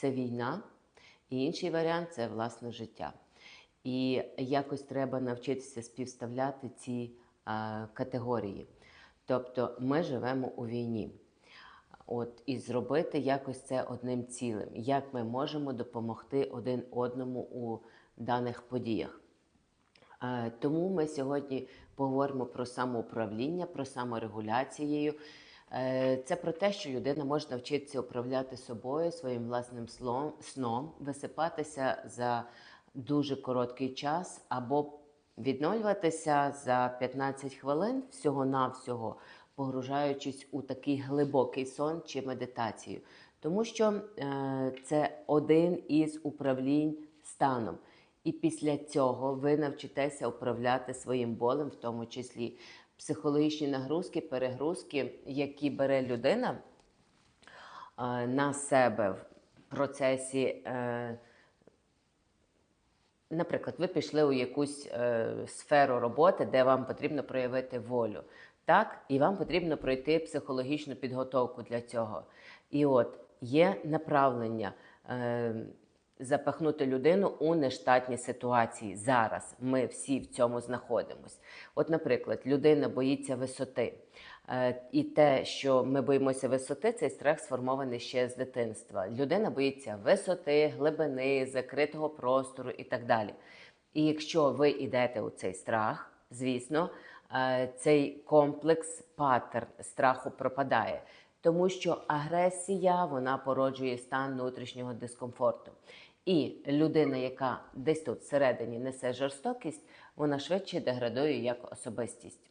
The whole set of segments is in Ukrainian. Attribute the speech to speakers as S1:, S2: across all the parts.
S1: це війна, і інший варіант це власне життя. І якось треба навчитися співставляти ці е, категорії. Тобто ми живемо у війні. От, і зробити якось це одним цілим, як ми можемо допомогти один одному у даних подіях. Е, Тому ми сьогодні поговоримо про самоуправління, про саморегуляцією. Е, Це про те, що людина може навчитися управляти собою, своїм власним сном, висипатися за дуже короткий час або відновлюватися за 15 хвилин всього-навсього, погружаючись у такий глибокий сон чи медитацію. Тому що е, це один із управлінь станом. І після цього ви навчитеся управляти своїм болем, в тому числі психологічні нагрузки, перегрузки, які бере людина е, на себе в процесі. е, Наприклад, ви пішли у якусь е, сферу роботи, де вам потрібно проявити волю. Так, і вам потрібно пройти психологічну підготовку для цього. І от є направлення запахнути людину у нештатні ситуації. Зараз ми всі в цьому знаходимось. От, наприклад, людина боїться висоти. Е, І те, що ми боїмося висоти, цей страх сформований ще з дитинства. Людина боїться висоти, глибини, закритого простору і так далі. І якщо ви йдете у цей страх, звісно, е, цей комплекс, паттерн страху пропадає. Тому що агресія вона породжує стан внутрішнього дискомфорту. І людина, яка десь тут всередині несе жорстокість, вона швидше деградує як особистість.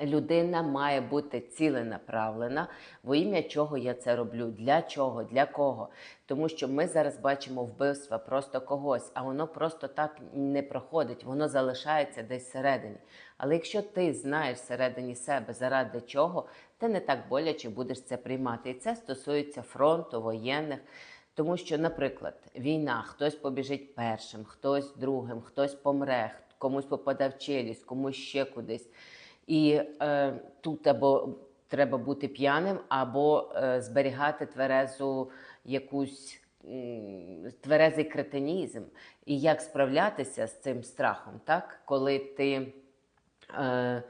S1: Людина має бути ціленаправлена, во ім'я чого я це роблю, для чого, для кого. Тому що ми зараз бачимо вбивства просто когось, а воно просто так не проходить, воно залишається десь всередині. Але якщо ти знаєш всередині себе, заради чого, ти не так боляче будеш це приймати. І це стосується фронту, воєнних. Тому що, наприклад, війна, хтось побіжить першим, хтось другим, хтось помре, комусь попаде в челюсть, комусь ще кудись. І е, тут або треба бути п'яним, або е, зберігати тверезу якусь тверезий кретинізм. І як справлятися з цим страхом, так? коли ти е,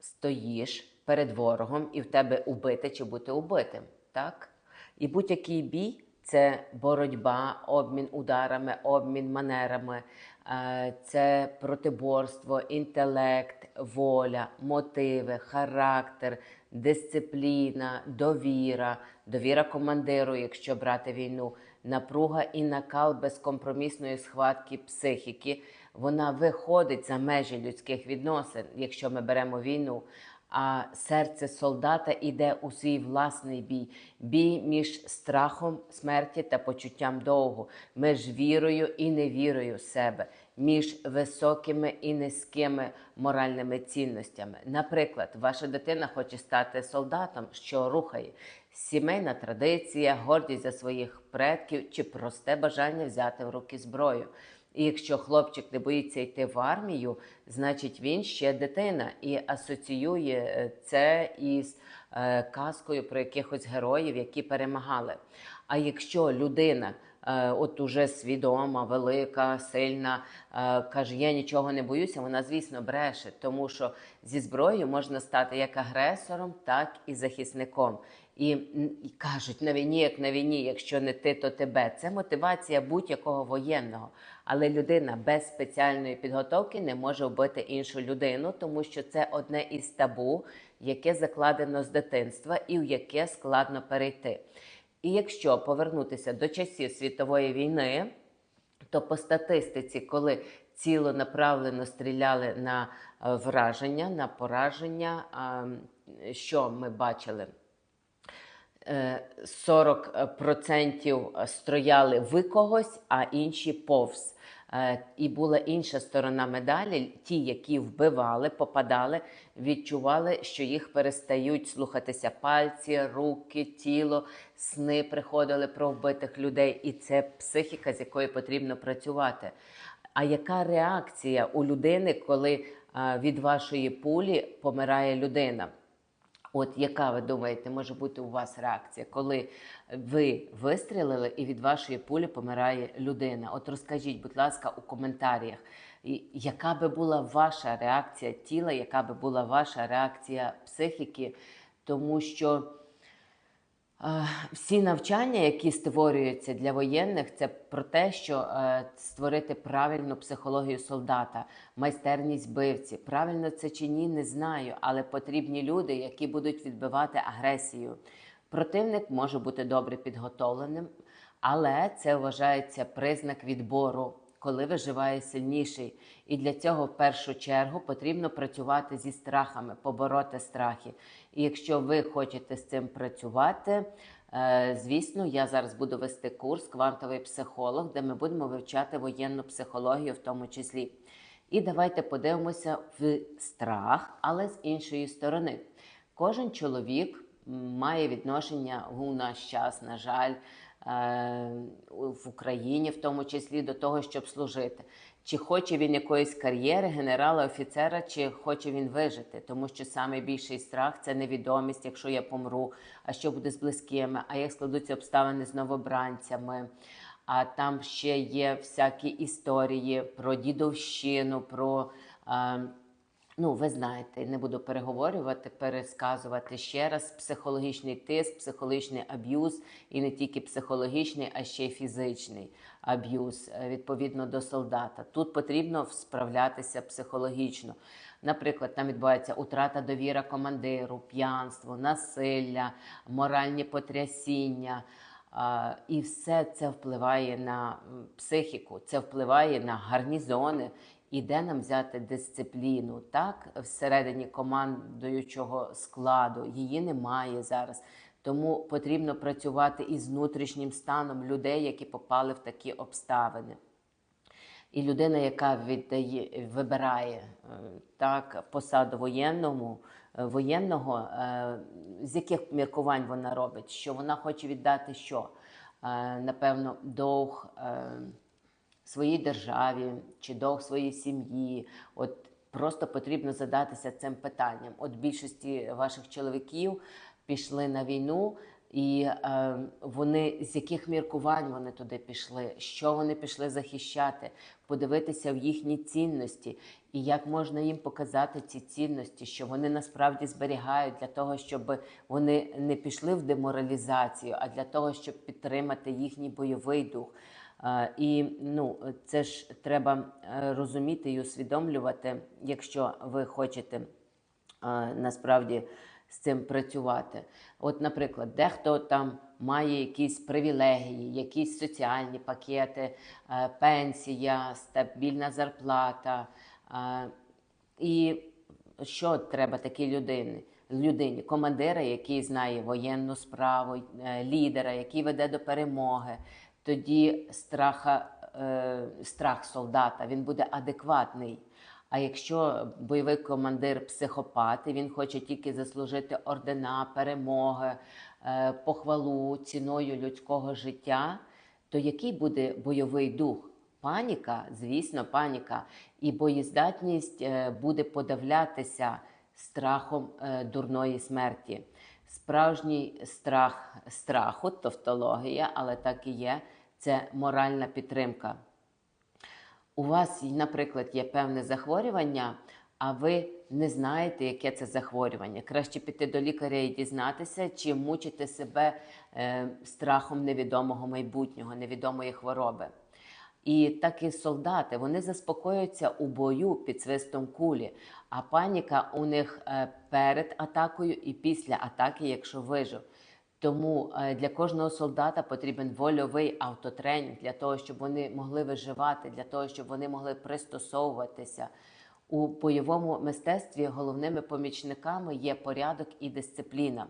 S1: стоїш перед ворогом і в тебе убити чи бути убитим. Так? І будь-який бій це боротьба, обмін ударами, обмін манерами, е, це протиборство, інтелект, воля, мотиви, характер, дисципліна, довіра, довіра командиру, якщо брати війну, напруга і накал безкомпромісної схватки психіки. Вона виходить за межі людських відносин, якщо ми беремо війну. А серце солдата іде у свій власний бій, бій між страхом смерті та почуттям довгу, між вірою і невірою в себе, між високими і низькими моральними цінностями. Наприклад, ваша дитина хоче стати солдатом, що рухає сімейна традиція, гордість за своїх предків чи просте бажання взяти в руки зброю. І якщо хлопчик не боїться йти в армію, значить він ще дитина і асоціює е, це із е, казкою про якихось героїв, які перемагали. А якщо людина е, от уже свідома, велика, сильна, каже, я нічого не боюся, вона, звісно, бреше, тому що зі зброєю можна стати як агресором, так і захисником. І, і кажуть на війні, як на війні, якщо не ти, то тебе. Це мотивація будь-якого воєнного. Але людина без спеціальної підготовки не може вбити іншу людину, тому що це одне із табу, яке закладено з дитинства і в яке складно перейти. І якщо повернутися до часів світової війни, то по статистиці, коли цілонаправлено стріляли на е, враження, на пораження, що ми бачили? Е, 40% строяли в когось, а інші повз. Е, І була інша сторона медалі. Ті, які вбивали, попадали, відчували, що їх перестають слухатися пальці, руки, тіло, сни приходили про вбитих людей, і це психіка, з якою потрібно працювати. А яка реакція у людини, коли е, від вашої пулі помирає людина? От яка ви думаєте, може бути у вас реакція, коли ви вистрілили і від вашої пулі помирає людина? От розкажіть, будь ласка, у коментарях, яка би була ваша реакція тіла, яка би була ваша реакція психіки, тому що. Е, Всі навчання, які створюються для воєнних, це про те, що е, створити правильну психологію солдата, майстерність бивці. Правильно це чи ні, не знаю, але потрібні люди, які будуть відбивати агресію. Противник може бути добре підготовленим, але це вважається признак відбору, коли виживає сильніший. І для цього в першу чергу потрібно працювати зі страхами, побороти страхи. І якщо ви хочете з цим працювати, е, звісно, я зараз буду вести курс Квантовий психолог, де ми будемо вивчати воєнну психологію в тому числі. І давайте подивимося в страх, але з іншої сторони. Кожен чоловік має відношення у наш час, на жаль, в Україні, в тому числі до того, щоб служити. Чи хоче він якоїсь кар'єри, генерала, офіцера, чи хоче він вижити? Тому що найбільший страх це невідомість, якщо я помру, а що буде з близькими, а як складуться обставини з новобранцями. А там ще є всякі історії про дідовщину, про. Е, Ну, ви знаєте, не буду переговорювати, пересказувати ще раз психологічний тиск, психологічний аб'юз, і не тільки психологічний, а ще й фізичний аб'юз е, відповідно до солдата. Тут потрібно справлятися психологічно. Наприклад, там відбувається утрата довіра командиру, п'янство, насилля, моральні потрясіння. І все це впливає на психіку, це впливає на гарнізони. І де нам взяти дисципліну, так всередині командуючого складу її немає зараз. Тому потрібно працювати із внутрішнім станом людей, які попали в такі обставини. І людина, яка віддає, вибирає е, так посаду воєнному, е, воєнного, е, з яких міркувань вона робить, що вона хоче віддати що? Напевно, довг. Своїй державі чи довг своїй сім'ї. От просто потрібно задатися цим питанням. От більшості ваших чоловіків пішли на війну. І е, вони з яких міркувань вони туди пішли, що вони пішли захищати, подивитися в їхні цінності, і як можна їм показати ці цінності, що вони насправді зберігають для того, щоб вони не пішли в деморалізацію, а для того, щоб підтримати їхній бойовий дух. І ну, це ж треба е, розуміти і усвідомлювати, якщо ви хочете насправді з цим працювати. От, наприклад, дехто там має якісь привілегії, якісь соціальні пакети, е, пенсія, стабільна зарплата. І що треба такій людині? Людині, командира, який знає воєнну справу, е, лідера, який веде до перемоги, тоді страха, е, страх солдата він буде адекватний. А якщо бойовий командир психопат, і він хоче тільки заслужити ордена, перемоги, е, похвалу ціною людського життя, то який буде бойовий дух? Паніка, звісно, паніка. І боєздатність е, буде подавлятися страхом е, дурної смерті. Справжній страх страху, тавтологія, але так і є, це моральна підтримка. У вас, наприклад, є певне захворювання, а ви не знаєте, яке це захворювання. Краще піти до лікаря і дізнатися, чи мучите себе е, страхом невідомого майбутнього, невідомої хвороби. І так і солдати вони заспокоюються у бою під свистом кулі, а паніка у них е, перед атакою і після атаки, якщо вижив. Тому е, для кожного солдата потрібен вольовий автотренінг для того, щоб вони могли виживати, для того, щоб вони могли пристосовуватися. У бойовому мистецтві головними помічниками є порядок і дисципліна.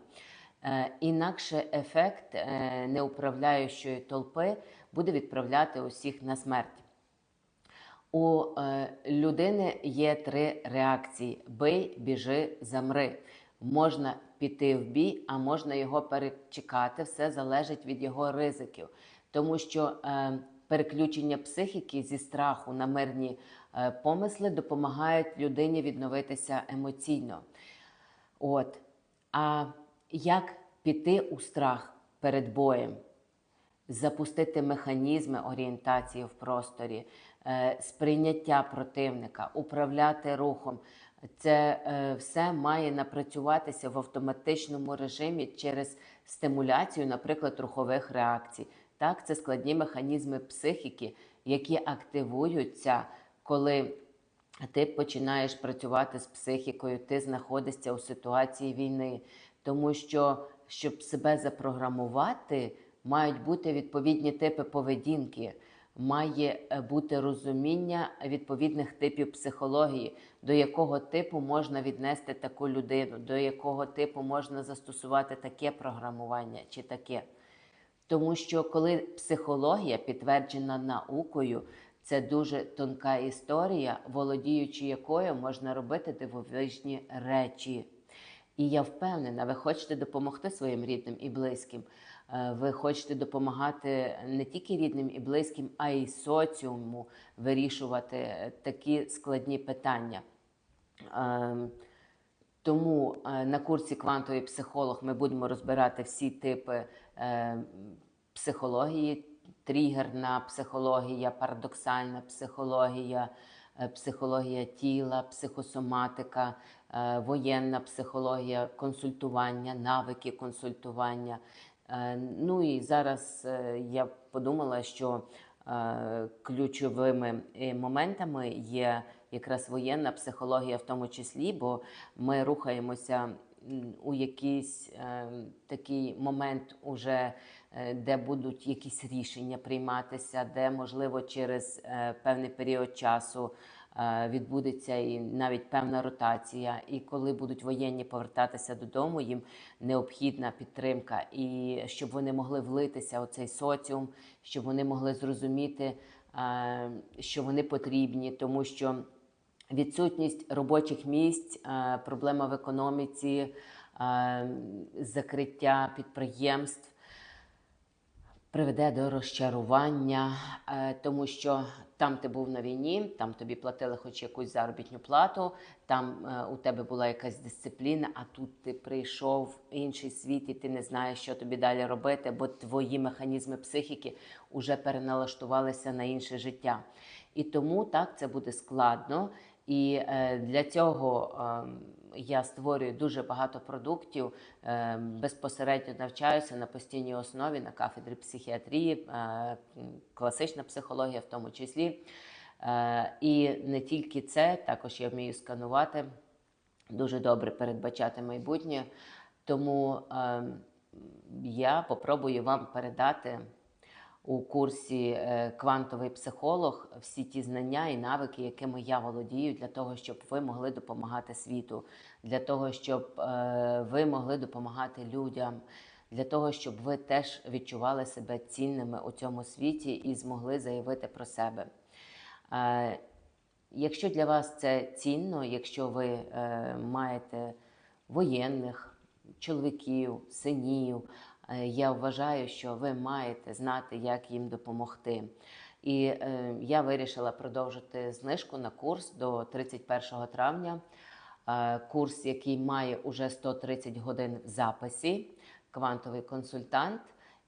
S1: Е, Інакше ефект е, неуправляючої толпи буде відправляти усіх на смерть. У людини є три реакції: бий, біжи, замри. Можна піти в бій, а можна його перечекати. Все залежить від його ризиків, тому що е, переключення психіки зі страху на мирні е, помисли допомагають людині відновитися емоційно. От. А як піти у страх перед боєм? запустити механізми орієнтації в просторі, е, сприйняття противника, управляти рухом. Це е, все має напрацюватися в автоматичному режимі через стимуляцію, наприклад, рухових реакцій. Так, це складні механізми психіки, які активуються, коли ти починаєш працювати з психікою, ти знаходишся у ситуації війни. Тому що, щоб себе запрограмувати, мають бути відповідні типи поведінки, має е, бути розуміння відповідних типів психології, до якого типу можна віднести таку людину, до якого типу можна застосувати таке програмування чи таке. Тому що коли психологія підтверджена наукою, це дуже тонка історія, володіючи якою можна робити дивовижні речі. І я впевнена, ви хочете допомогти своїм рідним і близьким. Е, Ви хочете допомагати не тільки рідним і близьким, а й соціуму вирішувати такі складні питання. Ем, Тому е, на курсі квантовий психолог ми будемо розбирати всі типи е, психології: тригерна психологія, парадоксальна психологія, психологія тіла, психосоматика, воєнна психологія, консультування, навики консультування. Е, Ну і зараз е, я подумала, що е, ключовими моментами є якраз воєнна психологія, в тому числі, бо ми рухаємося у якийсь такий момент, уже, де будуть якісь рішення прийматися, де можливо через певний період часу. Е, Відбудеться і навіть певна ротація, і коли будуть воєнні повертатися додому, їм необхідна підтримка, і щоб вони могли влитися у цей соціум, щоб вони могли зрозуміти, е, що вони потрібні, тому що відсутність робочих місць, е, проблема в економіці, закриття підприємств приведе до розчарування, е, тому що там ти був на війні, там тобі платили хоч якусь заробітну плату, там е, у тебе була якась дисципліна, а тут ти прийшов в інший світ і ти не знаєш, що тобі далі робити, бо твої механізми психіки вже переналаштувалися на інше життя. І тому так це буде складно. І е, для цього е, я створюю дуже багато продуктів, е, безпосередньо навчаюся на постійній основі на кафедрі психіатрії, е, класична психологія в тому числі. Е, і не тільки це, також я вмію сканувати, дуже добре передбачати майбутнє. Тому е, я попробую вам передати у курсі е, Квантовий психолог всі ті знання і навики, якими я володію, для того, щоб ви могли допомагати світу, для того, щоб е, ви могли допомагати людям, для того, щоб ви теж відчували себе цінними у цьому світі і змогли заявити про себе. Е, Якщо для вас це цінно, якщо ви маєте воєнних, чоловіків, синів, я вважаю, що ви маєте знати, як їм допомогти. І е, я вирішила продовжити знижку на курс до 31 травня. Е, курс, який має уже 130 годин в записі, квантовий консультант,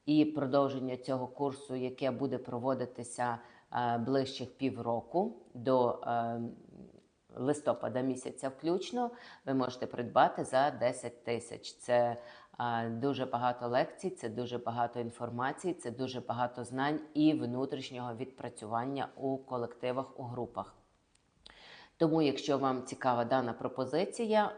S1: і продовження цього курсу, яке буде проводитися е, ближчих півроку до е, листопада місяця включно, ви можете придбати за 10 тисяч. Це е, дуже багато лекцій, це дуже багато інформації, це дуже багато знань і внутрішнього відпрацювання у колективах, у групах. Тому, якщо вам цікава дана пропозиція,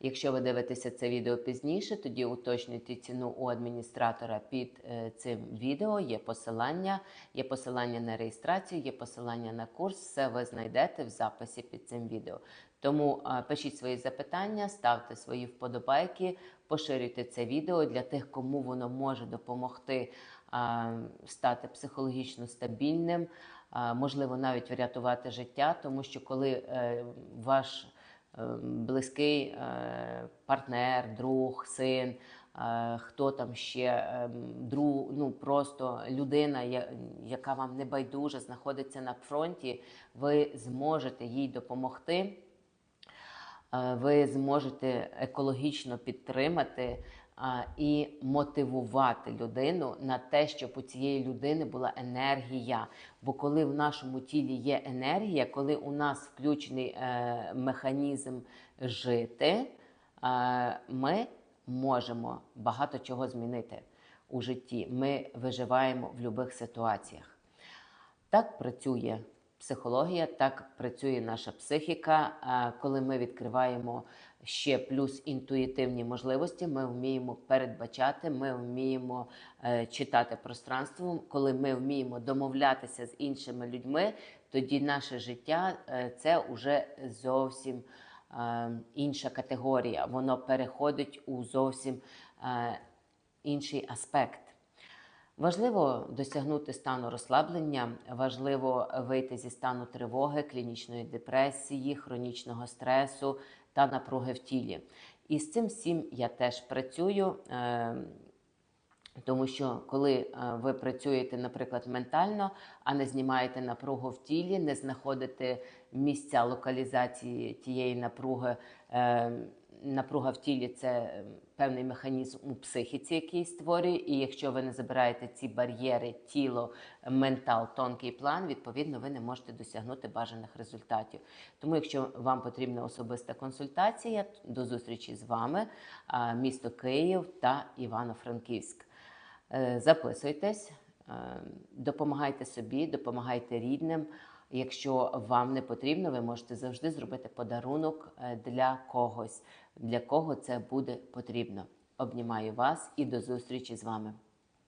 S1: якщо ви дивитеся це відео пізніше, тоді уточнюйте ціну у адміністратора під е, цим відео. Є посилання, є посилання на реєстрацію, є посилання на курс. Все ви знайдете в записі під цим відео. Тому пишіть свої запитання, ставте свої вподобайки, поширюйте це відео для тих, кому воно може допомогти стати психологічно стабільним, можливо, навіть врятувати життя, тому що коли е, ваш е, близький е, партнер, друг, син, хто там ще друг, ну просто людина, яка вам не байдужа, знаходиться на фронті, ви зможете їй допомогти. Е, ви зможете екологічно підтримати і мотивувати людину на те, щоб у цієї людини була енергія. Бо коли в нашому тілі є енергія, коли у нас включений е, механізм жити, е, ми можемо багато чого змінити у житті. Ми виживаємо в будь-яких ситуаціях. Так працює психологія, так працює наша психіка. Коли ми відкриваємо ще плюс інтуїтивні можливості, ми вміємо передбачати, ми вміємо е, читати пространство. Коли ми вміємо домовлятися з іншими людьми, тоді наше життя е, це вже зовсім е, інша категорія. Воно переходить у зовсім інший аспект. Важливо досягнути стану розслаблення, важливо вийти зі стану тривоги, клінічної депресії, хронічного стресу та напруги в тілі. І з цим всім я теж працюю. е, Тому що коли е, ви працюєте, наприклад, ментально, а не знімаєте напругу в тілі, не знаходите місця локалізації тієї напруги, е, напруга в тілі це е, певний механізм у психіці, який створює. І якщо ви не забираєте ці бар'єри, тіло, ментал, тонкий план, відповідно, ви не можете досягнути бажаних результатів. Тому, якщо вам потрібна особиста консультація, до зустрічі з вами, місто Київ та Івано-Франківськ. Е, Записуйтесь, е, допомагайте собі, допомагайте рідним. Якщо вам не потрібно, ви можете завжди зробити подарунок е, для когось, для кого це буде потрібно. Обнімаю вас і до зустрічі з вами.